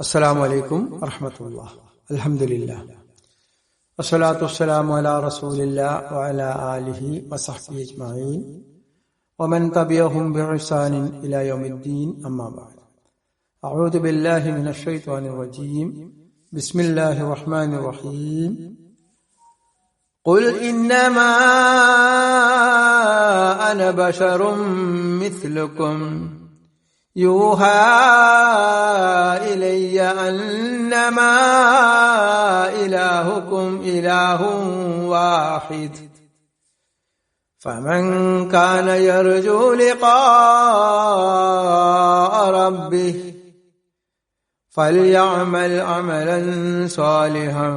السلام عليكم ورحمة الله. الحمد لله. والصلاة والسلام على رسول الله وعلى آله وصحبه أجمعين. ومن تبعهم بإحسان إلى يوم الدين أما بعد. أعوذ بالله من الشيطان الرجيم. بسم الله الرحمن الرحيم. قل إنما أنا بشر مثلكم. يوحى إلي أنما إلهكم إله واحد فمن كان يرجو لقاء ربه فليعمل عملا صالحا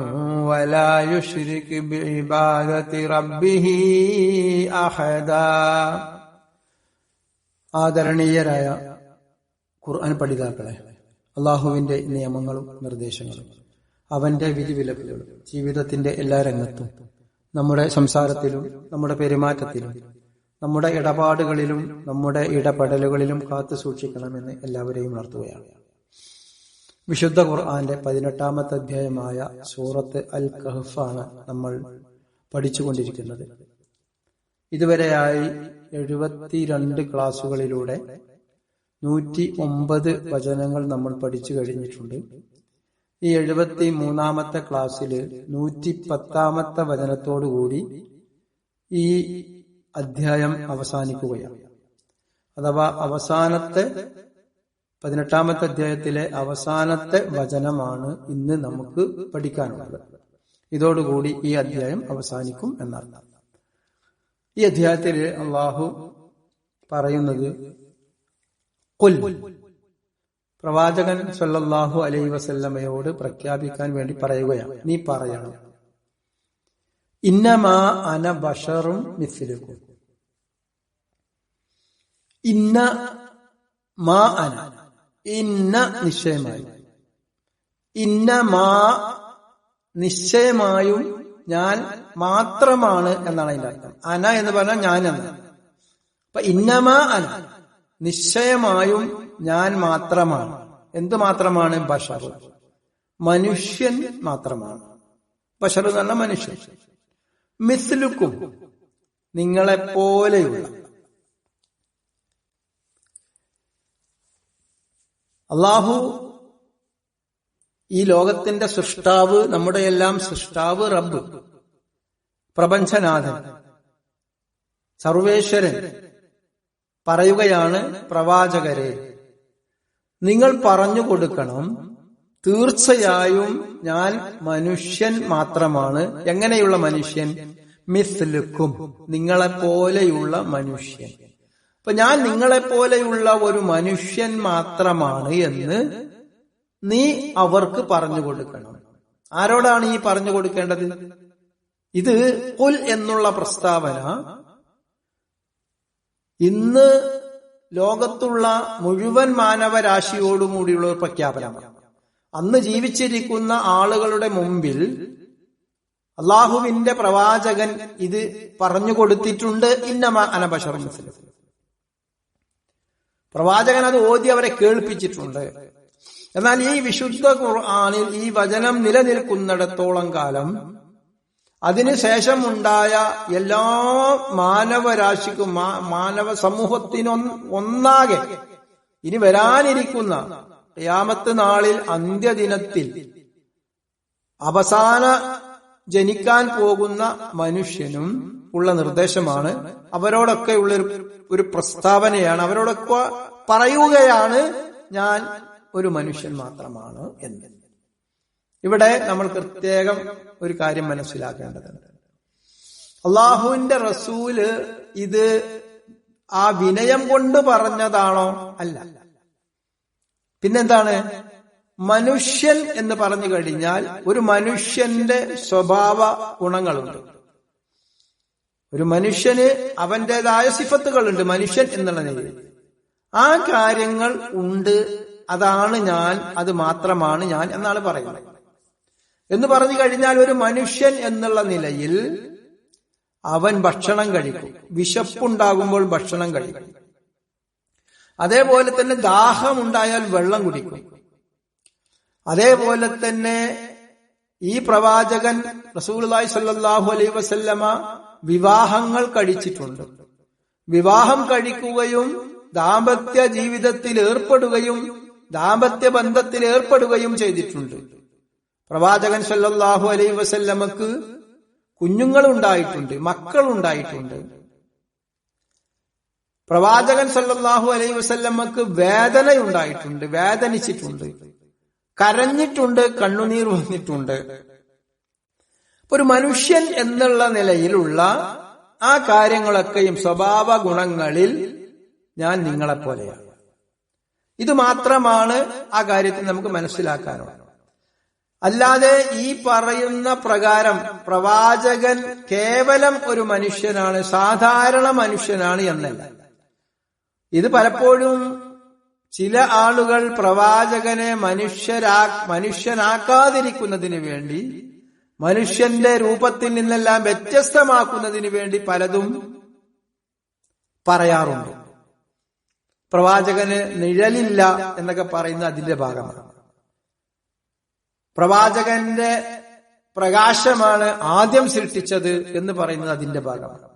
ولا يشرك بعبادة ربه أحدا ആദരണീയരായ ഖുർആൻ പഠിതാക്കളെ അള്ളാഹുവിന്റെ നിയമങ്ങളും നിർദ്ദേശങ്ങളും അവന്റെ വിധിവിലക്കുകളും ജീവിതത്തിന്റെ എല്ലാ രംഗത്തും നമ്മുടെ സംസാരത്തിലും നമ്മുടെ പെരുമാറ്റത്തിലും നമ്മുടെ ഇടപാടുകളിലും നമ്മുടെ ഇടപെടലുകളിലും കാത്തു സൂക്ഷിക്കണമെന്ന് എല്ലാവരെയും ഉണർത്തുകയാണ്. വിശുദ്ധ ഖുർആന്റെ പതിനെട്ടാമത്തെ അധ്യായമായ സൂറത്ത് അൽ കഹഫാണ് നമ്മൾ പഠിച്ചുകൊണ്ടിരിക്കുന്നത്. ഇതുവരെയായി എഴുപത്തിരണ്ട് ക്ലാസുകളിലൂടെ നൂറ്റി ഒമ്പത് വചനങ്ങൾ നമ്മൾ പഠിച്ചു കഴിഞ്ഞിട്ടുണ്ട്. ഈ എഴുപത്തി മൂന്നാമത്തെ ക്ലാസ്സിൽ നൂറ്റി പത്താമത്തെ വചനത്തോടുകൂടി ഈ അധ്യായം അവസാനിക്കുകയാണ്. അഥവാ അവസാനത്തെ പതിനെട്ടാമത്തെ അധ്യായത്തിലെ അവസാനത്തെ വചനമാണ് ഇന്ന് നമുക്ക് പഠിക്കാനുള്ളത്. ഇതോടുകൂടി ഈ അധ്യായം അവസാനിക്കും എന്നർത്ഥം ഈ അധ്യായത്തിൽ അള്ളാഹു പറയുന്നത് കുൽ പ്രവാചകൻ സല്ലല്ലാഹു അലൈ വസല്ലമയോട് പ്രഖ്യാപിക്കാൻ വേണ്ടി പറയുകയാണ്. നീ പറയണം. ഇന്നമാ അന ബഷറും മിസ്സിലും ഇന്ന മാ അന. ഇന്ന നിശ്ചയമായി. ഇന്ന മാ നിശ്ചയമായും ഞാൻ മാത്രമാണ് എന്നാണ് അതിന്റെ അർത്ഥം. അന എന്ന് പറഞ്ഞാൽ ഞാൻ അപ്പൊ ഇന്നമാ അന. നിശ്ചയമായും ഞാൻ മാത്രമാണ്. എന്തു മാത്രമാണ് ബഷർ? മനുഷ്യൻ മാത്രമാണ്. ബഷർ എന്ന് മനുഷ്യൻ. മിസ്ലുക്കും നിങ്ങളെപ്പോലെയുള്ള. അള്ളാഹു ഈ ലോകത്തിന്റെ സൃഷ്ടാവ് നമ്മുടെ എല്ലാം സൃഷ്ടാവ് റബ്ബ് പ്രപഞ്ചനാഥൻ സർവേശ്വരൻ പറയുകയാണ് പ്രവാചകരെ നിങ്ങൾ പറഞ്ഞു കൊടുക്കണം തീർച്ചയായും ഞാൻ മനുഷ്യൻ മാത്രമാണ്. എങ്ങനെയുള്ള മനുഷ്യൻ? മിസ്ലുക്കും നിങ്ങളെപ്പോലെയുള്ള മനുഷ്യൻ. അപ്പൊ ഞാൻ നിങ്ങളെപ്പോലെയുള്ള ഒരു മനുഷ്യൻ മാത്രമാണ് എന്ന് നീ അവർക്ക് പറഞ്ഞു കൊടുക്കണം. ആരോടാണ് ഈ പറഞ്ഞു കൊടുക്കേണ്ടത്? ഇത് ഉൽ എന്നുള്ള പ്രസ്താവന ഇന്ന് ലോകത്തുള്ള മുഴുവൻ മാനവരാശിയോടുകൂടിയുള്ള ഒരു പ്രഖ്യാപനമാണ്. അന്ന് ജീവിച്ചിരിക്കുന്ന ആളുകളുടെ മുമ്പിൽ അള്ളാഹുവിന്റെ പ്രവാചകൻ ഇത് പറഞ്ഞു കൊടുത്തിട്ടുണ്ട്. ഇന്നമ അനബഷർ മുസ്ലിം. പ്രവാചകൻ അത് ഓതി അവരെ കേൾപ്പിച്ചിട്ടുണ്ട്. എന്നാൽ ഈ വിശുദ്ധ ഖുർആാനിൽ ഈ വചനം നിലനിൽക്കുന്നിടത്തോളം കാലം അതിനുശേഷമുണ്ടായ എല്ലാ മാനവരാശിക്കും മാനവ സമൂഹത്തിനൊ ഒന്നാകെ ഇനി വരാനിരിക്കുന്ന യാമത്ത് നാളിൽ അന്ത്യദിനത്തിൽ അവസാന ജനിക്കാൻ പോകുന്ന മനുഷ്യനും ഉള്ള നിർദ്ദേശമാണ്. അവരോടൊക്കെ ഉള്ള ഒരു പ്രസ്താവനയാണ്. അവരോടൊക്കെ പറയുകയാണ് ഞാൻ ഒരു മനുഷ്യൻ മാത്രമാണ് എന്ന്. ഇവിടെ നമ്മൾ പ്രത്യേകം ഒരു കാര്യം മനസ്സിലാക്കേണ്ടതുണ്ട്. അള്ളാഹുവിന്റെ റസൂൽ ഇത് ആ വിനയം കൊണ്ട് പറഞ്ഞതാണോ അല്ല. പിന്നെന്താണ്? മനുഷ്യൻ എന്ന് പറഞ്ഞു കഴിഞ്ഞാൽ ഒരു മനുഷ്യന്റെ സ്വഭാവ ഗുണങ്ങളുണ്ട്. ഒരു മനുഷ്യന് അവന്റേതായ സിഫത്തുകളുണ്ട് മനുഷ്യൻ എന്നുള്ള നിലയിൽ. ആ കാര്യങ്ങൾ ഉണ്ട് അതാണ് ഞാൻ അത് മാത്രമാണ് ഞാൻ എന്നാണ് പറയുന്നത്. എന്ന് പറഞ്ഞു കഴിഞ്ഞാൽ ഒരു മനുഷ്യൻ എന്നുള്ള നിലയിൽ അവൻ ഭക്ഷണം കഴിക്കും. വിശപ്പുണ്ടാകുമ്പോൾ ഭക്ഷണം കഴിക്കും. അതേപോലെ തന്നെ ദാഹമുണ്ടായാൽ വെള്ളം കുടിക്കും. അതേപോലെ തന്നെ ഈ പ്രവാചകൻ റസൂലുള്ളാഹി സ്വല്ലല്ലാഹു അലൈ വസല്ലമ വിവാഹങ്ങൾ കഴിച്ചിട്ടുണ്ട്. വിവാഹം കഴിക്കുകയും ദാമ്പത്യ ജീവിതത്തിൽ ഏർപ്പെടുകയും ദാമ്പത്യ ബന്ധത്തിൽ ഏർപ്പെടുകയും ചെയ്തിട്ടുണ്ട്. പ്രവാചകൻ സല്ലാഹു അലൈ വസല്ലമക്ക് കുഞ്ഞുങ്ങൾ ഉണ്ടായിട്ടുണ്ട് മക്കൾ ഉണ്ടായിട്ടുണ്ട് പ്രവാചകൻ സല്ലാഹു അലൈ വസല്ലമക്ക് വേദന ഉണ്ടായിട്ടുണ്ട് വേദനിച്ചിട്ടുണ്ട് കരഞ്ഞിട്ടുണ്ട് കണ്ണുനീർ വന്നിട്ടുണ്ട്. ഒരു മനുഷ്യൻ എന്നുള്ള നിലയിലുള്ള ആ കാര്യങ്ങളൊക്കെയും സ്വഭാവ ഗുണങ്ങളിൽ ഞാൻ നിങ്ങളെപ്പോലെയാണ്. ഇത് മാത്രമാണ് ആ കാര്യത്തിൽ നമുക്ക് മനസ്സിലാക്കാനുള്ളത്. അല്ലാതെ ഈ പറയുന്ന പ്രകാരം പ്രവാചകൻ കേവലം ഒരു മനുഷ്യനാണ് സാധാരണ മനുഷ്യനാണ് എന്നല്ല. ഇത് പലപ്പോഴും ചില ആളുകൾ പ്രവാചകനെ മനുഷ്യരാ മനുഷ്യനാക്കാതിരിക്കുന്നതിന് വേണ്ടി മനുഷ്യന്റെ രൂപത്തിൽ നിന്നെല്ലാം വ്യത്യസ്തമാക്കുന്നതിന് വേണ്ടി പലതും പറയാറുണ്ട്. പ്രവാചകന് നിഴലില്ല എന്നൊക്കെ പറയുന്നത് അതിന്റെ ഭാഗമാണ്. പ്രവാചകന്റെ പ്രകാശമാണ് ആദ്യം സൃഷ്ടിച്ചത് എന്ന് പറയുന്നത് അതിന്റെ ഭാഗമാണ്.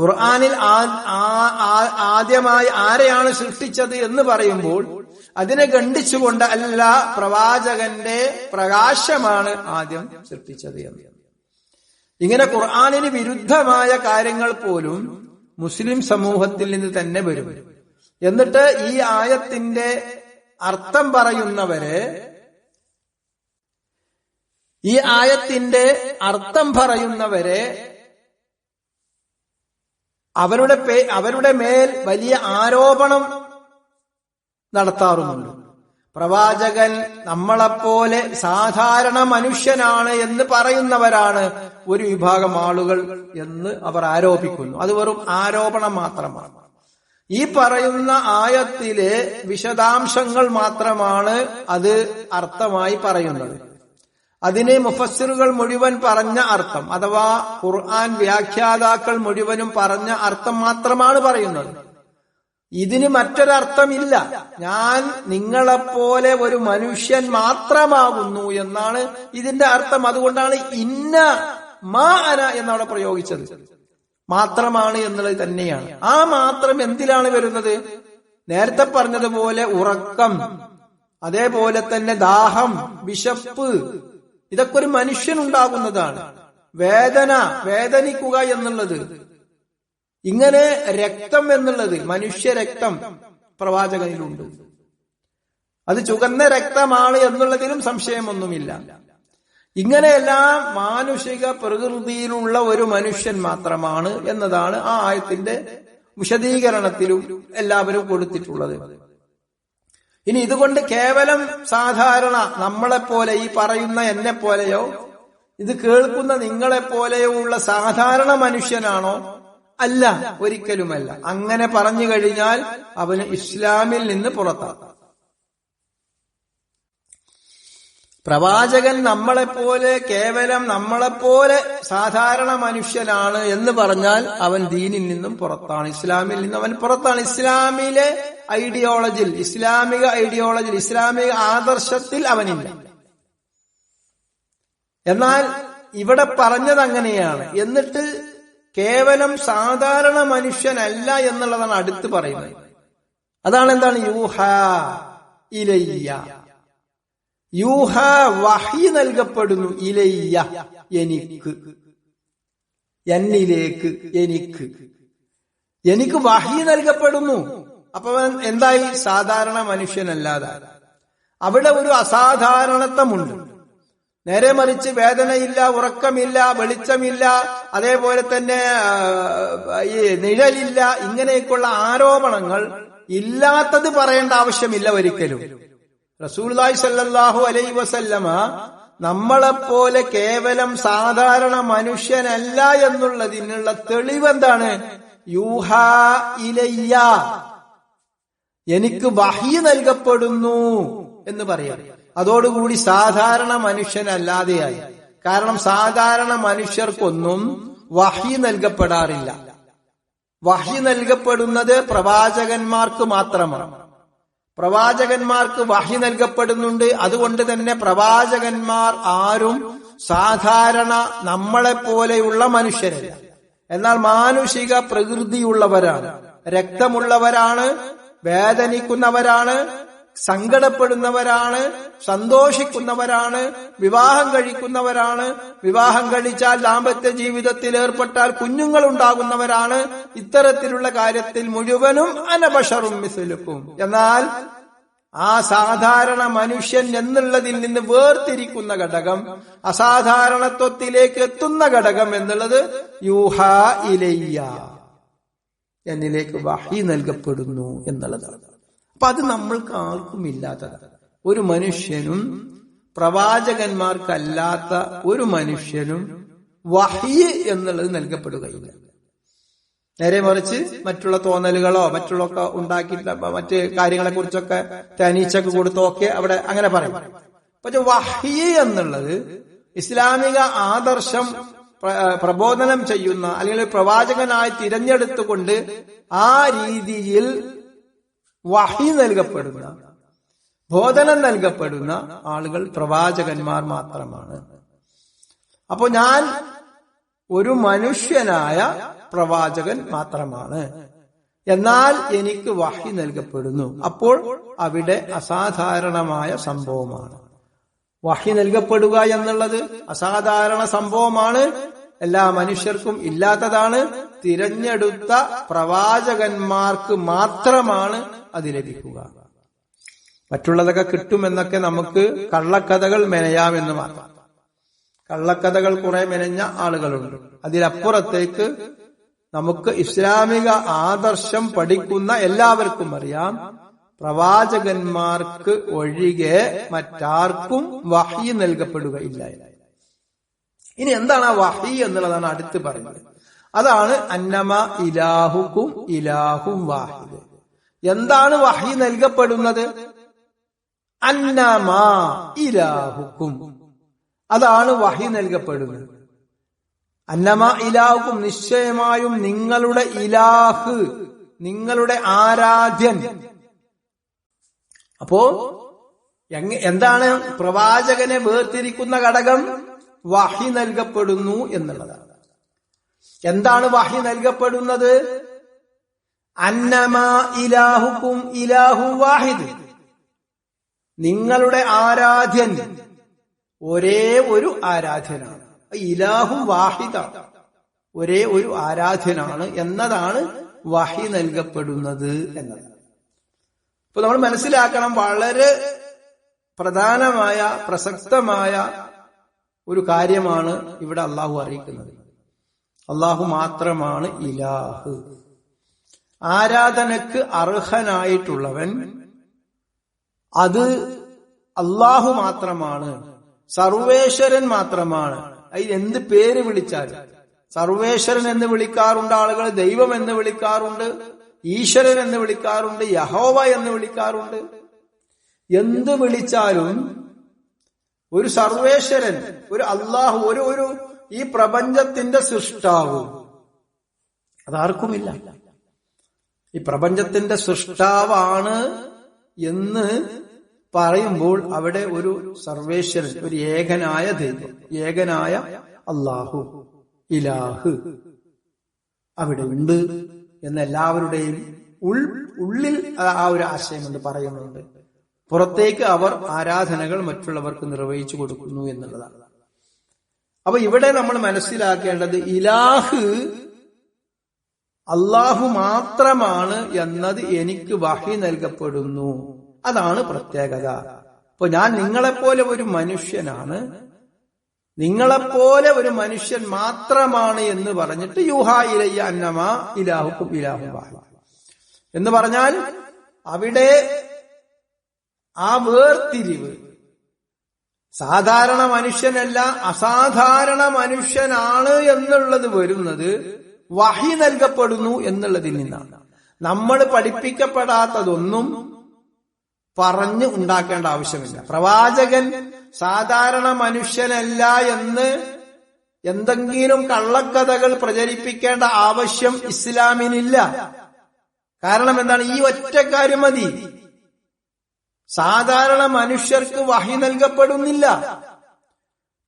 ഖുർആാനിൽ ആദ്യമായി ആരെയാണ് സൃഷ്ടിച്ചത് എന്ന് പറയുമ്പോൾ അതിനെ ഖണ്ഡിച്ചുകൊണ്ട് അല്ല പ്രവാചകന്റെ പ്രകാശമാണ് ആദ്യം സൃഷ്ടിച്ചത് എന്ന്. ഇങ്ങനെ ഖുർആാനിന് വിരുദ്ധമായ കാര്യങ്ങൾ പോലും മുസ്ലിം സമൂഹത്തിൽ നിന്ന് തന്നെ വരും. എന്നിട്ട് ഈ ആയത്തിന്റെ അർത്ഥം പറയുന്നവരെ ഈ ആയത്തിന്റെ അർത്ഥം പറയുന്നവരെ അവരുടെ അവരുടെ മേൽ വലിയ ആരോപണം നടത്താറുമുണ്ട്. പ്രവാചകൻ നമ്മളെപ്പോലെ സാധാരണ മനുഷ്യനാണ് എന്ന് പറയുന്നവരാണ് ഒരു വിഭാഗം ആളുകൾ എന്ന് അവർ ആരോപിക്കുന്നു. അത് വെറും ആരോപണം മാത്രമാണ്. ഈ പറയുന്ന ആയത്തിലെ വിശദാംശങ്ങൾ മാത്രമാണ് അത് അർത്ഥമായി പറയുന്നത്. അതിനെ മുഫസ്സിറുകൾ മുഴുവൻ പറഞ്ഞ അർത്ഥം. അഥവാ ഖുർആൻ വ്യാഖ്യാതാക്കൾ മുഴുവനും പറഞ്ഞ അർത്ഥം മാത്രമാണ് പറയുന്നത്. ഇതിന് മറ്റൊരർത്ഥമില്ല. ഞാൻ നിങ്ങളെപ്പോലെ ഒരു മനുഷ്യൻ മാത്രമാകുന്നു എന്നാണ് ഇതിന്റെ അർത്ഥം. അതുകൊണ്ടാണ് ഇന്ന മാ അന എന്നവിടെ പ്രയോഗിച്ചത്. മാത്രമാണ് എന്നുള്ളത് തന്നെയാണ്. ആ മാത്രം എന്തിലാണ് വരുന്നത്? നേരത്തെ പറഞ്ഞതുപോലെ ഉറക്കം അതേപോലെ തന്നെ ദാഹം വിശപ്പ് ഇതൊക്കെ ഒരു മനുഷ്യനുണ്ടാകുന്നതാണ്. വേദന വേദനിക്കുക എന്നുള്ളത്. ഇങ്ങനെ രക്തം എന്നുള്ളത് മനുഷ്യ രക്തം പ്രവാചകനിലുണ്ട് അത് ചുകന്ന രക്തമാണ് എന്നുള്ളതിലും സംശയമൊന്നുമില്ല. ഇങ്ങനെയെല്ലാം മാനുഷിക പ്രകൃതിയിലുള്ള ഒരു മനുഷ്യൻ മാത്രമാണ് എന്നതാണ് ആ ആയത്തിന്റെ വിശദീകരണത്തിലും എല്ലാവരും കൊടുത്തിട്ടുള്ളത്. ഇനി ഇതുകൊണ്ട് കേവലം സാധാരണ നമ്മളെപ്പോലെ ഈ പറയുന്ന എന്നെ പോലെയോ ഇത് കേൾക്കുന്ന നിങ്ങളെപ്പോലെയോ ഉള്ള സാധാരണ മനുഷ്യനാണോ? അല്ല ഒരിക്കലുമല്ല. അങ്ങനെ പറഞ്ഞു കഴിഞ്ഞാൽ അവന് ഇസ്ലാമിൽ നിന്ന് പുറത്താക്കാം. പ്രവാചകൻ നമ്മളെപ്പോലെ കേവലം നമ്മളെപ്പോലെ സാധാരണ മനുഷ്യനാണ് എന്ന് പറഞ്ഞാൽ അവൻ ദീനിൽ നിന്നും പുറത്താണ്. ഇസ്ലാമിൽ നിന്നും അവൻ പുറത്താണ്. ഇസ്ലാമിലെ ഐഡിയോളജിയിൽ ഇസ്ലാമിക ഐഡിയോളജിയിൽ ഇസ്ലാമിക ആദർശത്തിൽ അവനില്ല. എന്നാൽ ഇവിടെ പറഞ്ഞത് അങ്ങനെയാണ്. എന്നിട്ട് കേവലം സാധാരണ മനുഷ്യനല്ല എന്നുള്ളതാണ് അടുത്ത് പറയുന്നത്. അതാണ് എന്താണ് യൂഹ ഇലയ്യ. യൂഹ വഹി നൽകപ്പെടുന്നു ഇലയ്യ എനിക്ക്. എന്നിലേക്ക് എനിക്ക്. എനിക്ക് വഹി നൽകപ്പെടുന്നു. അപ്പൊ എന്തായി? സാധാരണ മനുഷ്യനല്ലാതെ. അവിടെ ഒരു അസാധാരണത്വമുണ്ട്. നേരെ മറിച്ച് വേദനയില്ല ഉറക്കമില്ല വെളിച്ചമില്ല അതേപോലെ തന്നെ ഈ നിഴലില്ല ഇങ്ങനെയൊക്കെയുള്ള ആരോപണങ്ങൾ ഇല്ലാത്തത് പറയേണ്ട ആവശ്യമില്ല ഒരിക്കലും. റസൂൽലായി സല്ലാഹു അലൈ വസല്ലമ നമ്മളെപ്പോലെ കേവലം സാധാരണ മനുഷ്യനല്ല എന്നുള്ളതിനുള്ള തെളിവെന്താണ്? യൂഹാ ഇലയ്യ. എനിക്ക് വഹി നൽകപ്പെടുന്നു എന്ന് പറയാം. അതോടുകൂടി സാധാരണ മനുഷ്യനല്ലാതെയായി. കാരണം സാധാരണ മനുഷ്യർക്കൊന്നും വഹി നൽകപ്പെടാറില്ല. വഹി നൽകപ്പെടുന്നത് പ്രവാചകന്മാർക്ക് മാത്രമാണ്. പ്രവാചകന്മാർക്ക് വഹി നൽകപ്പെടുന്നുണ്ട്. അതുകൊണ്ട് തന്നെ പ്രവാചകന്മാർ ആരും സാധാരണ നമ്മളെ പോലെയുള്ള മനുഷ്യരല്ല. എന്നാൽ മാനുഷിക പ്രകൃതിയുള്ളവരാണ്. രക്തമുള്ളവരാണ്. വേദനിക്കുന്നവരാണ്. സങ്കടപ്പെടുന്നവരാണ് സന്തോഷിക്കുന്നവരാണ് വിവാഹം കഴിക്കുന്നവരാണ്. വിവാഹം കഴിച്ചാൽ ദാമ്പത്യ ജീവിതത്തിൽ ഏർപ്പെട്ടാൽ കുഞ്ഞുങ്ങൾ ഉണ്ടാകുന്നവരാണ് ഇത്തരത്തിലുള്ള കാര്യത്തിൽ മുഴുവനും അനബഷറും മിസലുക്കും. എന്നാൽ ആ സാധാരണ മനുഷ്യൻ എന്നുള്ളതിൽ നിന്ന് വേർതിരിക്കുന്ന ഘടകം അസാധാരണത്വത്തിലേക്ക് എത്തുന്ന ഘടകം എന്നുള്ളത് യൂഹ ഇലയ്യ. എന്നിലേക്ക് വഹി നൽകപ്പെടുന്നു എന്നുള്ളതാണ്. അപ്പൊ അത് നമ്മൾക്ക് ആർക്കും ഇല്ലാത്തതാണ് ഒരു മനുഷ്യനും പ്രവാചകന്മാർക്കല്ലാത്ത ഒരു മനുഷ്യനും വഹി എന്നുള്ളത് നൽകപ്പെടുകയില്ല. നേരെ മറിച്ച് മറ്റുള്ള തോന്നലുകളോ മറ്റുള്ള ഉണ്ടാക്കിയിട്ട് മറ്റ് കാര്യങ്ങളെ കുറിച്ചൊക്കെ തനീച്ചൊക്കെ കൊടുത്തോ ഒക്കെ അവിടെ അങ്ങനെ പറയും. പക്ഷെ വഹിയ എന്നുള്ളത് ഇസ്ലാമിക ആദർശം പ്രബോധനം ചെയ്യുന്ന അല്ലെങ്കിൽ പ്രവാചകനായി തിരഞ്ഞെടുത്തുകൊണ്ട് ആ രീതിയിൽ വഹി നൽകപ്പെടുന്ന ബോധനം നൽകപ്പെടുന്ന ആളുകൾ പ്രവാചകന്മാർ മാത്രമാണ്. അപ്പോ ഞാൻ ഒരു മനുഷ്യനായ പ്രവാചകൻ മാത്രമാണ്. എന്നാൽ എനിക്ക് വഹി നൽകപ്പെടുന്നു. അപ്പോൾ അവിടെ അസാധാരണമായ സംഭവമാണ്. വഹി നൽകപ്പെടുക എന്നുള്ളത് അസാധാരണ സംഭവമാണ്. എല്ലാ മനുഷ്യർക്കും ഇല്ലാത്തതാണ്. തിരഞ്ഞെടുത്ത പ്രവാചകന്മാർക്ക് മാത്രമാണ് അത് ലഭിക്കുക. മറ്റുള്ളതൊക്കെ കിട്ടുമെന്നൊക്കെ നമുക്ക് കള്ളക്കഥകൾ മെനയാമെന്ന് മാത്രം. കള്ളക്കഥകൾ കുറെ മെനഞ്ഞ ആളുകളുണ്ട്. അതിലപ്പുറത്തേക്ക് നമുക്ക് ഇസ്ലാമിക ആദർശം പഠിക്കുന്ന എല്ലാവർക്കും അറിയാം. പ്രവാചകന്മാർക്ക് ഒഴികെ മറ്റാർക്കും വഹി നൽകപ്പെടുകയില്ല. ഇനി എന്താണ് ആ വഹി എന്നുള്ളതാണ് അടുത്ത് പറയുന്നത്. അതാണ് അന്നമ ഇലാഹുക്കും ഇലാഹും വാഹിദ്. എന്താണ് വഹി നൽകപ്പെടുന്നത്? അന്നമ ഇലാഹുക്കും. അതാണ് വഹി നൽകപ്പെടുന്നത്. അന്നമ ഇലാഹുക്കും നിശ്ചയമായും നിങ്ങളുടെ ഇലാഹ് നിങ്ങളുടെ ആരാധ്യൻ. അപ്പോ എന്താണ് പ്രവാചകനെ വേർതിരിക്കുന്ന ഘടകം? വഹി നൽകപ്പെടുന്നു എന്നുള്ളതാണ് എന്താണ് വഹി നൽകപ്പെടുന്നത്? അന്നമാ ഇലാഹുക്കും ഇലാഹു വാഹിദ്. നിങ്ങളുടെ ആരാധ്യൻ ഒരേ ഒരു ആരാധ്യനാണ്. ഇലാഹു വാഹിദ. ഒരേ ഒരു ആരാധ്യനാണ് എന്നതാണ് വഹി നൽകപ്പെടുന്നത് എന്നത്. ഇപ്പൊ നമ്മൾ മനസ്സിലാക്കണം വളരെ പ്രധാനമായ പ്രസക്തമായ ഒരു കാര്യമാണ് ഇവിടെ അള്ളാഹു അറിയിക്കുന്നത്. അള്ളാഹു മാത്രമാണ് ഇലാഹ്. ആരാധനക്ക് അർഹനായിട്ടുള്ളവൻ അത് അള്ളാഹു മാത്രമാണ്. സർവേശ്വരൻ മാത്രമാണ്. അതിൽ എന്ത് പേര് വിളിച്ചാലും. സർവേശ്വരൻ എന്ന് വിളിക്കാറുണ്ട് ആളുകൾ ദൈവം എന്ന് വിളിക്കാറുണ്ട് ഈശ്വരൻ എന്ന് വിളിക്കാറുണ്ട് യഹോവ എന്ന് വിളിക്കാറുണ്ട്. എന്ത് വിളിച്ചാലും ഒരു സർവേശ്വരൻ ഒരു അള്ളാഹു ഒരു ഒരു ഈ പ്രപഞ്ചത്തിന്റെ സൃഷ്ടാവ്. അതാർക്കുമില്ല. ഈ പ്രപഞ്ചത്തിന്റെ സൃഷ്ടാവാണ് എന്ന് പറയുമ്പോൾ അവിടെ ഒരു സർവേശ്വരൻ ഒരു ഏകനായ ദൈവം ഏകനായ അള്ളാഹു ഇലാഹ് അവിടെ ഉണ്ട് എന്ന് എല്ലാവരുടെയും ഉൾ ഉള്ളിൽ ആ ഒരു ആശയം കൊണ്ട് പറയുന്നുണ്ട്. പുറത്തേക്ക് അവർ ആരാധനകൾ മറ്റുള്ളവർക്ക് നിർവഹിച്ചു കൊടുക്കുന്നു എന്നുള്ളതാണ്. അപ്പൊ ഇവിടെ നമ്മൾ മനസ്സിലാക്കേണ്ടത് ഇലാഹ് അള്ളാഹു മാത്രമാണ് എന്നത് എനിക്ക് വഹി നൽകപ്പെടുന്നു. അതാണ് പ്രത്യേകത. അപ്പൊ ഞാൻ നിങ്ങളെപ്പോലെ ഒരു മനുഷ്യനാണ്. നിങ്ങളെപ്പോലെ ഒരു മനുഷ്യൻ മാത്രമാണ് എന്ന് പറഞ്ഞിട്ട് യൂഹ ഇലയ്യ അന്നമ ഇലാഹു വാഹി എന്ന് പറഞ്ഞാൽ അവിടെ ആ വേർതിരിവ്. സാധാരണ മനുഷ്യനല്ല അസാധാരണ മനുഷ്യനാണ് എന്നുള്ളത് വരുന്നത് വഹി നൽകപ്പെടുന്നു എന്നുള്ളതിൽ നിന്നാണ്. നമ്മൾ പഠിപ്പിക്കപ്പെടാത്തതൊന്നും പറഞ്ഞ് ഉണ്ടാക്കേണ്ട ആവശ്യമില്ല. പ്രവാചകൻ സാധാരണ മനുഷ്യനല്ല എന്ന് എന്തെങ്കിലും കള്ളക്കഥകൾ പ്രചരിപ്പിക്കേണ്ട ആവശ്യം ഇസ്ലാമിനില്ല. കാരണം എന്താണ്? ഈ ഒറ്റ കാര്യം മതി. സാധാരണ മനുഷ്യർക്ക് വഹി നൽകപ്പെടുന്നില്ല.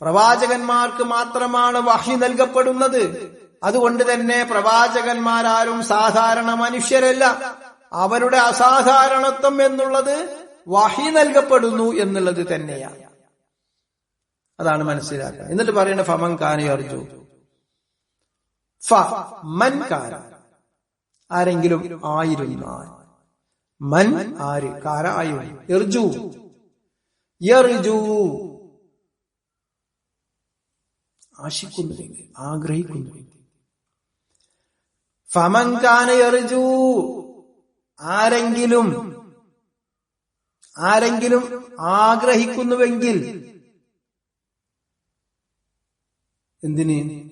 പ്രവാചകന്മാർക്ക് മാത്രമാണ് വഹി നൽകപ്പെടുന്നത്. അതുകൊണ്ട് തന്നെ പ്രവാചകന്മാരാരും സാധാരണ മനുഷ്യരല്ല. അവരുടെ അസാധാരണത്വം എന്നുള്ളത് വഹി നൽകപ്പെടുന്നു എന്നുള്ളത് തന്നെയാണ് അതാണ് മനസ്സിലാക്കുക. എന്നിട്ട് പറയുന്ന ഫമൻ കാനി അർജു. ഫ മൻ ആരെങ്കിലും ആയിരുന്നാൽ. മൻ ആര്? കാരായു എർജു. എർജു. ആശിക്കുന്നുവെങ്കിൽ ആഗ്രഹിക്കുന്നുവെങ്കിൽ ഫമൻകാന എറിജു ആരെങ്കിലും ആരെങ്കിലും ആഗ്രഹിക്കുന്നുവെങ്കിൽ എന്തിന്?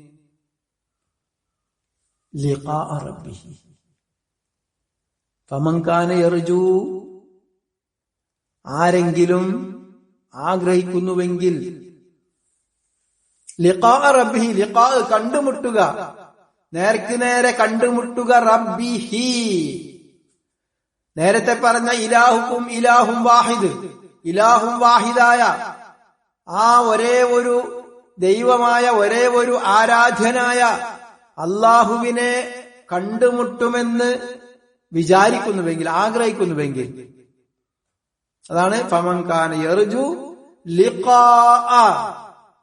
റബ്ബിഹി. ഫമൻകാന എറിജു ആരെങ്കിലും ആഗ്രഹിക്കുന്നുവെങ്കിൽ ലിഖാ റബ്ബിഹി ലിഖാ കണ്ടുമുട്ടുക. നേർക്ക് നേരെ കണ്ടുമുട്ടുക റബ്ബിഹി. നേരത്തെ പറഞ്ഞ ഇലാഹുക്കും ഇലാഹും വാഹിദ്. ഇലാഹും വാഹിദായ ആ ഒരേ ഒരു ദൈവമായ ഒരേ ഒരു ആരാധ്യനായ അള്ളാഹുവിനെ കണ്ടുമുട്ടുമെന്ന് വിചാരിക്കുന്നുവെങ്കിൽ ആഗ്രഹിക്കുന്നുവെങ്കിൽ. അതാണ് ഫമൻകാൻ എറിജു ലിഖാ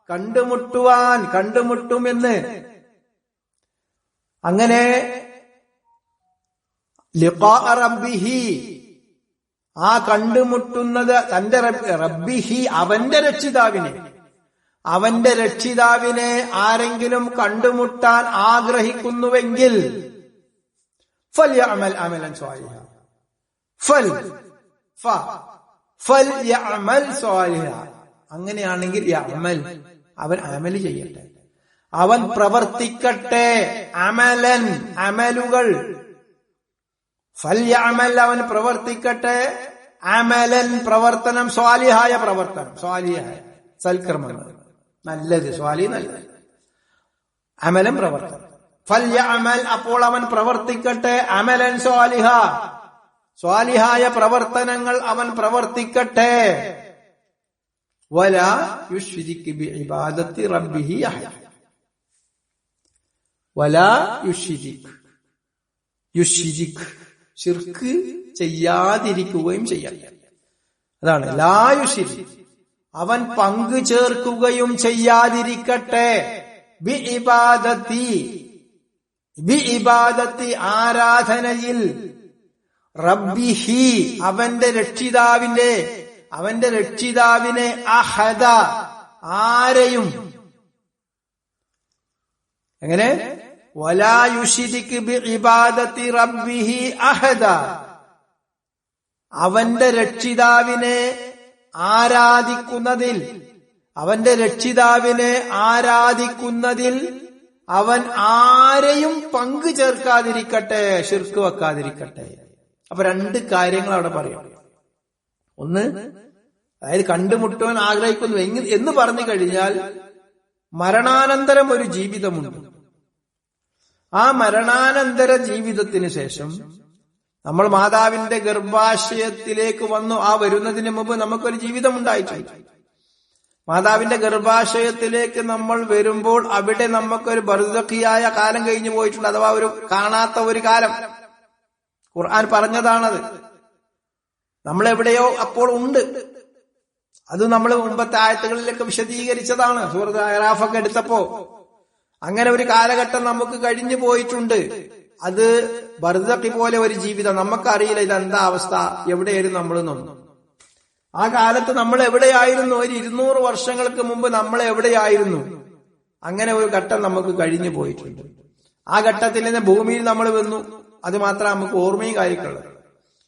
കണ്ടുമുട്ടുവാൻ കണ്ടുമുട്ടുമെന്ന്. അങ്ങനെ റബ്ബിഹി. ആ കണ്ടുമുട്ടുന്നത് തന്റെ റബ്ബിഹി അവന്റെ രക്ഷിതാവിനെ. അവന്റെ രക്ഷിതാവിനെ ആരെങ്കിലും കണ്ടുമുട്ടാൻ ആഗ്രഹിക്കുന്നുവെങ്കിൽ ഫൽ യഅമൽ ഫൽ ഫൽ യഅമൽ സ്വാലിഹ അങ്ങനെയാണെങ്കിൽ യഅമൽ. അവൻ അമൽ ചെയ്യട്ടെ. അവൻ പ്രവർത്തിക്കട്ടെ. അമലൻ. അമലുകൾ. ഫല്യമൽ അവൻ പ്രവർത്തിക്കട്ടെ. അമലൻ പ്രവർത്തനം സ്വാലിഹായ പ്രവർത്തനം. സ്വാലിഹായ. സൽക്കർമ്മങ്ങൾ. നല്ലത്. സ്വാലി നല്ലത്. അമലൻ പ്രവർത്തനം. ഫല്യമൽ അപ്പോൾ അവൻ പ്രവർത്തിക്കട്ടെ. അമലൻ സ്വാലിഹ. സ്വാലിഹായ പ്രവർത്തനങ്ങൾ അവൻ പ്രവർത്തിക്കട്ടെ. വല യുഷിരിക്ക് ഇബാദത്തി റബ്ബിഹി വല യുഷിരിക്ക്. യുഷിരിക്ക്. ഷിർക്ക് ചെയ്യാതിരിക്കുകയും ചെയ്യാം. അതാണ്. ലാ യുഷിരി അവൻ പങ്കു ചേർക്കുകയും ചെയ്യാതിരിക്കട്ടെ. ബി ഇബാദത്തി ഇബാദത്തി ആരാധനയിൽ റബ്ബിഹി അവന്റെ രക്ഷിതാവിന്റെ അവന്റെ രക്ഷിതാവിനെ അഹദ ആരെയും. എങ്ങനെ? വലായുഷിരിക്ക് ഇബാദത്തി റബ്ബിഹി അഹദ. അവന്റെ രക്ഷിതാവിനെ ആരാധിക്കുന്നതിൽ അവന്റെ രക്ഷിതാവിനെ ആരാധിക്കുന്നതിൽ അവൻ ആരെയും പങ്കു ചേർക്കാതിരിക്കട്ടെ ഷിർക്ക് വെക്കാതിരിക്കട്ടെ. അപ്പൊ രണ്ട് കാര്യങ്ങൾ അവിടെ പറയാം. ഒന്ന് അതായത് കണ്ടുമുട്ടുവാൻ ആഗ്രഹിക്കുന്നു. എന്ന് പറഞ്ഞു കഴിഞ്ഞാൽ മരണാനന്തരം ഒരു ജീവിതമുണ്ട്. ആ മരണാനന്തര ജീവിതത്തിന് ശേഷം നമ്മൾ മാതാവിന്റെ ഗർഭാശയത്തിലേക്ക് വന്നു. ആ വരുന്നതിന് മുമ്പ് നമുക്കൊരു ജീവിതം ഉണ്ടായിട്ടുണ്ട് മാതാവിന്റെ ഗർഭാശയത്തിലേക്ക് നമ്മൾ വരുമ്പോൾ അവിടെ നമുക്കൊരു ബർദക്കിയായ കാലം കഴിഞ്ഞു പോയിട്ടുണ്ട് അഥവാ ഒരു കാണാത്ത ഒരു കാലം. ഖുർആൻ പറഞ്ഞതാണത്. നമ്മൾ എവിടെയോ അപ്പോൾ ഉണ്ട്. അത് നമ്മൾ മുമ്പത്തെ ആയത്തുകളിലൊക്കെ വിശദീകരിച്ചതാണ്. സുഹൃത്ത് അറാഫൊക്കെ എടുത്തപ്പോ. അങ്ങനെ ഒരു കാലഘട്ടം നമുക്ക് കഴിഞ്ഞു പോയിട്ടുണ്ട്. അത് ബർദക്കി പോലെ ഒരു ജീവിതം. നമുക്കറിയില്ല ഇതെന്താ അവസ്ഥ എവിടെയായിരുന്നു നമ്മൾ നിന്നു ആ കാലത്ത് നമ്മൾ എവിടെയായിരുന്നു? ഒരു ഇരുന്നൂറ് വർഷങ്ങൾക്ക് മുമ്പ് നമ്മൾ എവിടെയായിരുന്നു? അങ്ങനെ ഒരു ഘട്ടം നമുക്ക് കഴിഞ്ഞു പോയിട്ടുണ്ട്. ആ ഘട്ടത്തിൽ നിന്ന് ഭൂമിയിൽ നമ്മൾ വന്നു. അത് മാത്രം നമുക്ക് ഓർമ്മയും കാര്യങ്ങളും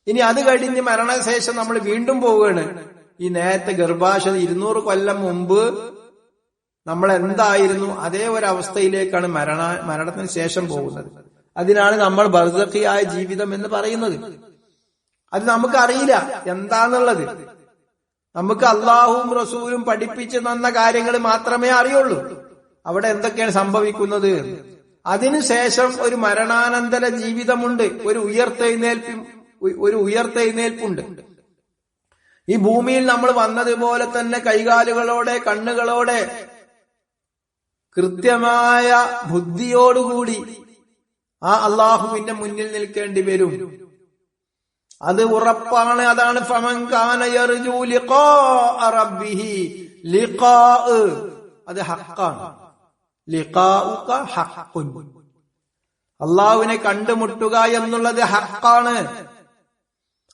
ഇനി അത് കഴിഞ്ഞ് മരണശേഷം നമ്മൾ വീണ്ടും പോവുകയാണ്. ഈ നേരത്തെ ഗർഭാശയ ഇരുന്നൂറ് കൊല്ലം മുമ്പ് നമ്മൾ എന്തായിരുന്നു? അതേ ഒരു അവസ്ഥയിലേക്കാണ് മരണ മരണത്തിന് ശേഷം പോകുന്നത്. അതിനാണ് നമ്മൾ ബർദക്കിയായ ജീവിതം എന്ന് പറയുന്നത്. അത് നമുക്കറിയില്ല. എന്താന്നുള്ളത്? നമുക്ക് അള്ളാഹുവും റസൂലും പഠിപ്പിച്ചു തന്ന കാര്യങ്ങൾ മാത്രമേ അറിയുള്ളൂ. അവിടെ എന്തൊക്കെയാണ് സംഭവിക്കുന്നത്? അതിനുശേഷം ഒരു മരണാനന്തര ജീവിതമുണ്ട്. ഒരു ഉയർത്തെഴുന്നേൽപ്പും ഒരു ഉയർത്തെഴുന്നേൽപ്പുണ്ട്. ഈ ഭൂമിയിൽ നമ്മൾ വന്നതുപോലെ തന്നെ കൈകാലുകളോടെ കണ്ണുകളോടെ കൃത്യമായ ബുദ്ധിയോടുകൂടി ആ അള്ളാഹുവിന്റെ മുന്നിൽ നിൽക്കേണ്ടി വരും. അത് ഉറപ്പാണ്. അതാണ് അത് ഹക്കാണ്. അള്ളാഹുവിനെ കണ്ടുമുട്ടുക എന്നുള്ളത് ഹക്കാണ്.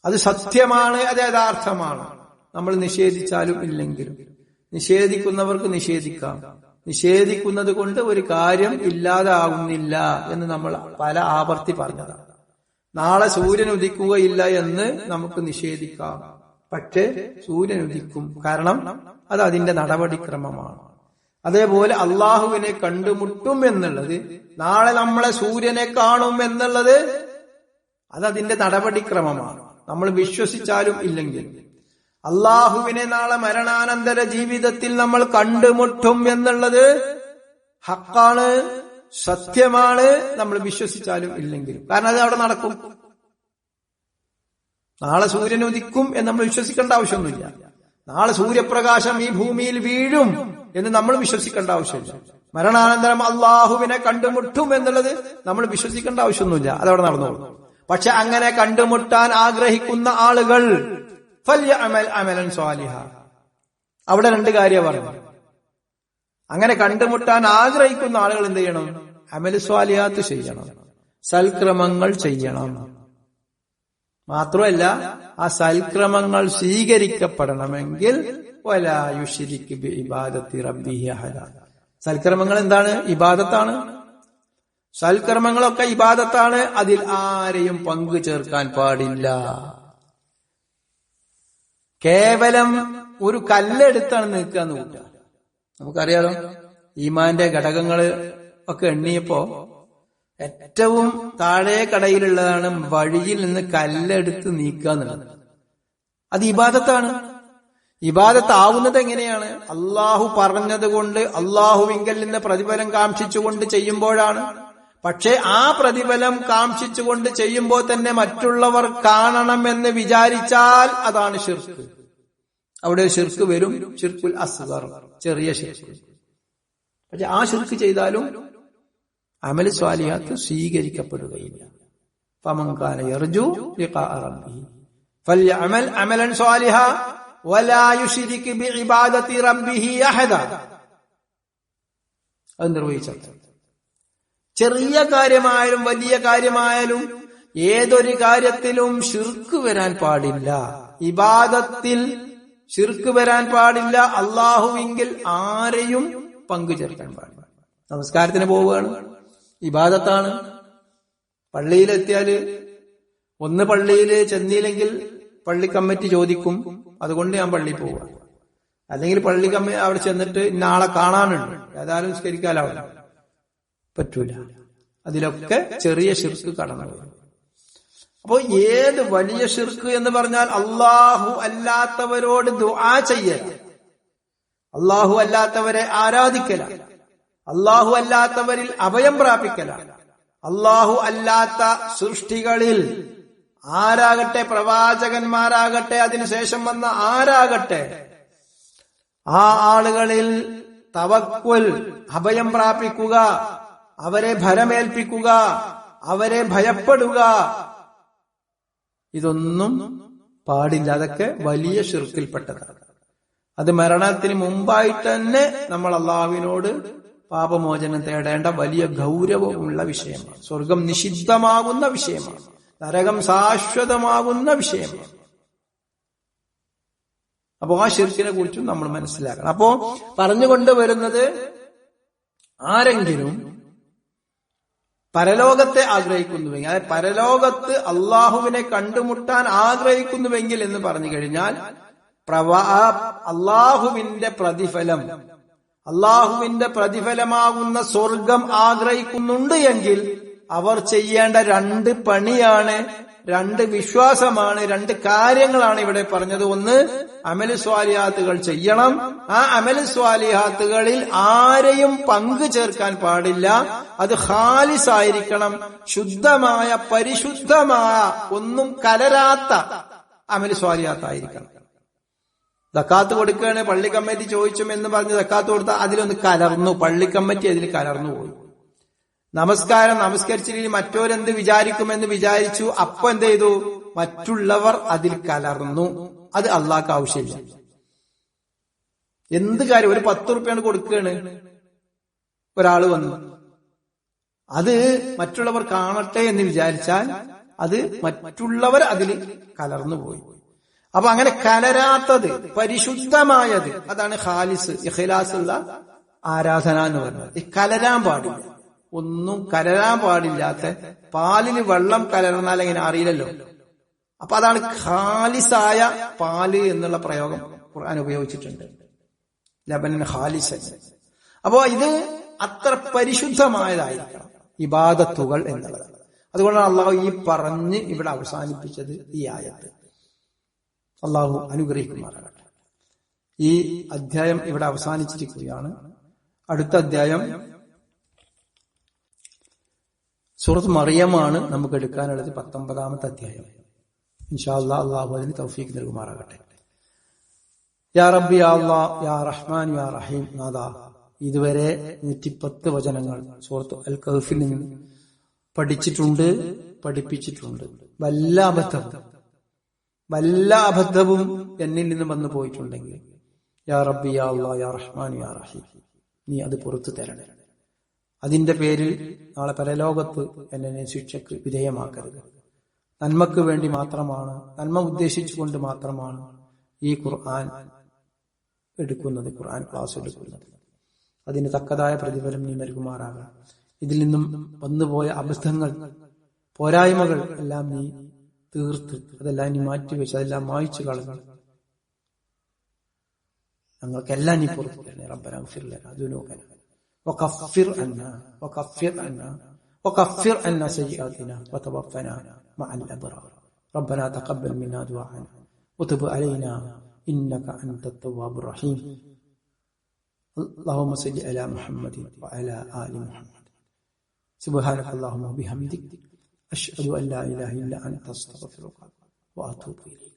അത് സത്യമാണ് അത് യഥാർത്ഥമാണ്. നമ്മൾ നിഷേധിച്ചാലും ഇല്ലെങ്കിലും. നിഷേധിക്കുന്നവർക്ക് നിഷേധിക്കാം. നിഷേധിക്കുന്നത് കൊണ്ട് ഒരു കാര്യം ഇല്ലാതാകുന്നില്ല എന്ന് നമ്മൾ പല ആവർത്തി പറഞ്ഞതാണ്. നാളെ സൂര്യൻ ഉദിക്കുകയില്ല എന്ന് നമുക്ക് നിഷേധിക്കാം. പക്ഷേ സൂര്യൻ ഉദിക്കും. കാരണം അത് അതിന്റെ നടപടിക്രമമാണ്. അതേപോലെ അള്ളാഹുവിനെ കണ്ടുമുട്ടും എന്നുള്ളത് നാളെ നമ്മളെ സൂര്യനെ കാണും എന്നുള്ളത് അത് അതിന്റെ നടപടിക്രമമാണ്. നമ്മൾ വിശ്വസിച്ചാലും ഇല്ലെങ്കിൽ. അള്ളാഹുവിനെ നാളെ മരണാനന്തര ജീവിതത്തിൽ നമ്മൾ കണ്ടുമുട്ടും എന്നുള്ളത് ഹക്കാണ്. സത്യമാണ് നമ്മൾ വിശ്വസിച്ചാലും ഇല്ലെങ്കിലും. കാരണം അത് അവിടെ നടക്കും. നാളെ സൂര്യൻ ഉദിക്കും എന്ന് നമ്മൾ വിശ്വസിക്കേണ്ട ആവശ്യമൊന്നുമില്ല. നാളെ സൂര്യപ്രകാശം ഈ ഭൂമിയിൽ വീഴും എന്ന് നമ്മൾ വിശ്വസിക്കേണ്ട ആവശ്യമില്ല. മരണാനന്തരം അള്ളാഹുവിനെ കണ്ടുമുട്ടും എന്നുള്ളത് നമ്മൾ വിശ്വസിക്കേണ്ട ആവശ്യമൊന്നുമില്ല. അതവിടെ നടന്നോളൂ. പക്ഷെ അങ്ങനെ കണ്ടുമുട്ടാൻ ആഗ്രഹിക്കുന്ന ആളുകൾ അവിടെ രണ്ട് കാര്യമാണ്. അങ്ങനെ കണ്ടുമുട്ടാൻ ആഗ്രഹിക്കുന്ന ആളുകൾ എന്ത് ചെയ്യണം? അമൽ സ്വാലിയാത്ത് ചെയ്യണം. സൽക്രമങ്ങൾ ചെയ്യണം. മാത്രമല്ല ആ സൽക്രമങ്ങൾ സ്വീകരിക്കപ്പെടണമെങ്കിൽ ഇബാദത്തി സൽക്രമങ്ങൾ എന്താണ്? ഇബാദത്താണ്. സൽക്രമങ്ങളൊക്കെ ഇബാദത്താണ്. അതിൽ ആരെയും പങ്കു ചേർക്കാൻ പാടില്ല. കേവലം ഒരു കല്ലെടുത്താണ് നിൽക്കുക കൂട്ടുക. നമുക്കറിയാലോ ഈമാന്റെ ഘടകങ്ങൾ ഒക്കെ എണ്ണിയപ്പോ ഏറ്റവും താഴെ കടയിലുള്ളതാണ് വഴിയിൽ നിന്ന് കല്ലെടുത്ത് നീക്കുക എന്നുള്ളത്. അത് ഇബാദത്താണ്. ഇബാദത്താവുന്നത് എങ്ങനെയാണ്? അള്ളാഹു പറഞ്ഞതുകൊണ്ട് അള്ളാഹുവിങ്കൽ നിന്ന് പ്രതിഫലം കാക്ഷിച്ചുകൊണ്ട് ചെയ്യുമ്പോഴാണ്. പക്ഷേ ആ പ്രതിഫലം കാക്ഷിച്ചുകൊണ്ട് ചെയ്യുമ്പോൾ തന്നെ മറ്റുള്ളവർ കാണണമെന്ന് വിചാരിച്ചാൽ അതാണ് ഷിർക്ക് അവിടെ ഷിർക്ക് വരും ഷിർക്കുൽ അസ്ഗർ. ചെറിയ ശിർക്ക്. പക്ഷെ ആ ശിർക്ക് ചെയ്താലും അമൽ സ്വാലിയാത്ത് സ്വീകരിക്കപ്പെടുകയില്ല. പമങ്കാല ബിഇബാദത്തി റബ്ബിഹി അഹദ. അത് നിർവഹിച്ചത്. ചെറിയ കാര്യമായാലും വലിയ കാര്യമായാലും ഏതൊരു കാര്യത്തിലും ഷിർക്ക് വരാൻ പാടില്ല. ഇബാദത്തിൽ ഷിർക്ക് വരാൻ പാടില്ല. അള്ളാഹുവിങ്കിൽ ആരെയും പങ്കുചേർക്കാൻ പാടില്ല. നമസ്കാരത്തിന് പോവുകയാണ്. ഇബാദത്താണ്. പള്ളിയിലെത്തിയാൽ ഒന്ന് പള്ളിയിൽ ചെന്നില്ലെങ്കിൽ പള്ളി കമ്മിറ്റി ചോദിക്കും. അതുകൊണ്ട് ഞാൻ പള്ളി പോവുക. അല്ലെങ്കിൽ പള്ളി കമ്മി അവിടെ ചെന്നിട്ട് ഇന്നാളെ കാണാനുണ്ട്. ഏതായാലും നിസ്കരിക്കാലോ പറ്റൂല. അതിലൊക്കെ ചെറിയ ശിർക്ക് കടന്നു വരും അപ്പോ ഏത് വലിയ ഷിർക്ക് എന്ന് പറഞ്ഞാൽ അള്ളാഹു അല്ലാത്തവരോട് ദുആ ചെയ്യൽ. അള്ളാഹു അല്ലാത്തവരെ ആരാധിക്കല അള്ളാഹു അല്ലാത്തവരിൽ അഭയം പ്രാപിക്കല അള്ളാഹു അല്ലാത്ത സൃഷ്ടികളിൽ ആരാകട്ടെ പ്രവാചകന്മാരാകട്ടെ അതിനുശേഷം വന്ന ആരാകട്ടെ ആ ആളുകളിൽ തവക്കുൽ അഭയം പ്രാപിക്കുക അവരെ ഭരമേൽപ്പിക്കുക അവരെ ഭയപ്പെടുക ഇതൊന്നും പാടില്ല അതൊക്കെ വലിയ ഷിർക്കിൽപ്പെട്ടതാണ് അത് മരണത്തിന് മുമ്പായിട്ട് തന്നെ നമ്മൾ അള്ളാഹുവിനോട് പാപമോചനം തേടേണ്ട വലിയ ഗൗരവമുള്ള വിഷയമാണ്. സ്വർഗം നിഷിദ്ധമാകുന്ന വിഷയമാണ്. നരകം ശാശ്വതമാകുന്ന വിഷയമാണ്. അപ്പോ ആ ഷിർക്കിനെ കുറിച്ചും നമ്മൾ മനസ്സിലാക്കണം. അപ്പോ പറഞ്ഞുകൊണ്ട് വരുന്നത് ആരെങ്കിലും പരലോകത്തെ ആഗ്രഹിക്കുന്നുവെങ്കിൽ അതായത് പരലോകത്ത് അള്ളാഹുവിനെ കണ്ടുമുട്ടാൻ ആഗ്രഹിക്കുന്നുവെങ്കിൽ എന്ന് പറഞ്ഞു കഴിഞ്ഞാൽ പ്രവാ അള്ളാഹുവിന്റെ പ്രതിഫലം അള്ളാഹുവിന്റെ പ്രതിഫലമാകുന്ന സ്വർഗം ആഗ്രഹിക്കുന്നുണ്ട് എങ്കിൽ അവർ ചെയ്യേണ്ട രണ്ട് പണിയാണ് രണ്ട് വിശ്വാസമാണ് രണ്ട് കാര്യങ്ങളാണ് ഇവിടെ പറഞ്ഞത്. ഒന്ന് അമൽ സ്വാലിഹാത്തുകൾ ചെയ്യണം. ആ അമൽ സ്വാലിഹാത്തുകളിൽ ആരെയും പങ്കു ചേർക്കാൻ പാടില്ല. അത് ഹാലിസ് ആയിരിക്കണം ശുദ്ധമായ പരിശുദ്ധമായ ഒന്നും കലരാത്ത അമൽ സ്വാലിഹാത്തായിരിക്കണം. ദക്കാത്ത് കൊടുക്കുകയാണ് പള്ളി കമ്മിറ്റി ചോദിച്ചും എന്ന് പറഞ്ഞ് ദക്കാത്ത് കൊടുത്താൽ അതിലൊന്ന് കലർന്നു പള്ളി കമ്മിറ്റി അതിൽ കലർന്നു പോയി. നമസ്കാരം നമസ്കരിച്ചില്ലെങ്കിൽ മറ്റോരെന്ത് വിചാരിക്കുമെന്ന് വിചാരിച്ചു അപ്പൊ എന്ത് ചെയ്തു? മറ്റുള്ളവർ അതിൽ കലർന്നു. അത് അള്ളാഹ്ക്ക് ആവശ്യമില്ല. എന്ത് കാര്യം? ഒരു പത്ത് റുപ്യാണ് കൊടുക്കുകയാണ് ഒരാൾ വന്നു. അത് മറ്റുള്ളവർ കാണട്ടെ എന്ന് വിചാരിച്ചാൽ അത് മറ്റുള്ളവർ അതിൽ കലർന്നു പോയി. അപ്പൊ അങ്ങനെ കലരാത്തത് പരിശുദ്ധമായത് അതാണ് ഖാലിസ് ഇഖ്ലാസുള്ള ആരാധന എന്ന് പറഞ്ഞത്. കലരാൻ പാടില്ല. ഒന്നും കലരാൻ പാടില്ലാത്ത പാലിന് വെള്ളം കലർന്നാൽ എങ്ങനെ അറിയില്ലല്ലോ? അപ്പൊ അതാണ് ഖാലിസായ പാൽ എന്നുള്ള പ്രയോഗം ഖുർആൻ ഉപയോഗിച്ചിട്ടുണ്ട്. ലബനൻ ഖാലിസ് അപ്പോ ഇത് അത്ര പരിശുദ്ധമായതായിരിക്കണം. ഇബാദത്തുകൾ എന്നുള്ളത്. അതുകൊണ്ടാണ് അള്ളാഹു ഈ പറഞ്ഞ് ഇവിടെ അവസാനിപ്പിച്ചത് ഈ ആയത്ത്. അള്ളാഹു അനുഗ്രഹിക്കുമാറാകട്ടെ. ഈ അധ്യായം ഇവിടെ അവസാനിച്ചിരിക്കുകയാണ്. അടുത്ത അധ്യായം സൂറത്ത് മറിയമാണ് നമുക്ക് എടുക്കാനുള്ളത് പത്തൊമ്പതാമത്തെ അധ്യായം. ഇൻഷാ അല്ലാ അള്ളാഹു അതിന് തൗഫീഖ് നൽകുമാറാകട്ടെ. യാ റബ്ബി യാ യാ റഹ്മാൻ യാ റഹീം നാദ. ഇതുവരെ നൂറ്റിപ്പത്ത് വചനങ്ങൾ സൂറത്ത് അൽ കഹഫിൽ നിന്ന് പഠിച്ചിട്ടുണ്ട് പഠിപ്പിച്ചിട്ടുണ്ട്. വല്ല അബദ്ധവും വല്ല അബദ്ധവും എന്നിൽ നിന്ന് വന്നു പോയിട്ടുണ്ടെങ്കിൽ യാ റബ്ബി യാ അള്ളാ യാ റഹ്മാൻ യാ റഹീം നീ അത് പുറത്തു തരണേ. അതിന്റെ പേരിൽ നാളെ പരലോകത്ത് എന്നെ ശിക്ഷക്ക് വിധേയമാക്കരുത്. നന്മക്ക് വേണ്ടി മാത്രമാണ് നന്മ ഉദ്ദേശിച്ചുകൊണ്ട് മാത്രമാണ് ഈ ഖുർആൻ എടുക്കുന്നത് ഖുർആൻ ക്ലാസ് എടുക്കുന്നത്. അതിന് തക്കതായ പ്രതിഫലം നീ നൽകുമാറാകാം ഇതിൽ നിന്നും വന്നുപോയ അബദ്ധങ്ങൾ പോരായ്മകൾ എല്ലാം നീ തീർത്ത് അതെല്ലാം നീ മാറ്റിവെച്ച് അതെല്ലാം മായ്ച്ചു കളഞ്ഞു. ഞങ്ങൾക്കെല്ലാം നീ പുറത്തു തരണേ റബ്ബന ദുനൂബന. وكفر عنا وكفر عنا وكفر عنا سيئاتنا وتوفنا مع الأبرار. ربنا تقبل منا دعاءنا وتب علينا إنك أنت التواب الرحيم. اللهم صل على محمد وعلى آل محمد. سبحانك اللهم وبحمدك أشهد أن لا إله إلا أنت أستغفرك وأتوب إليك.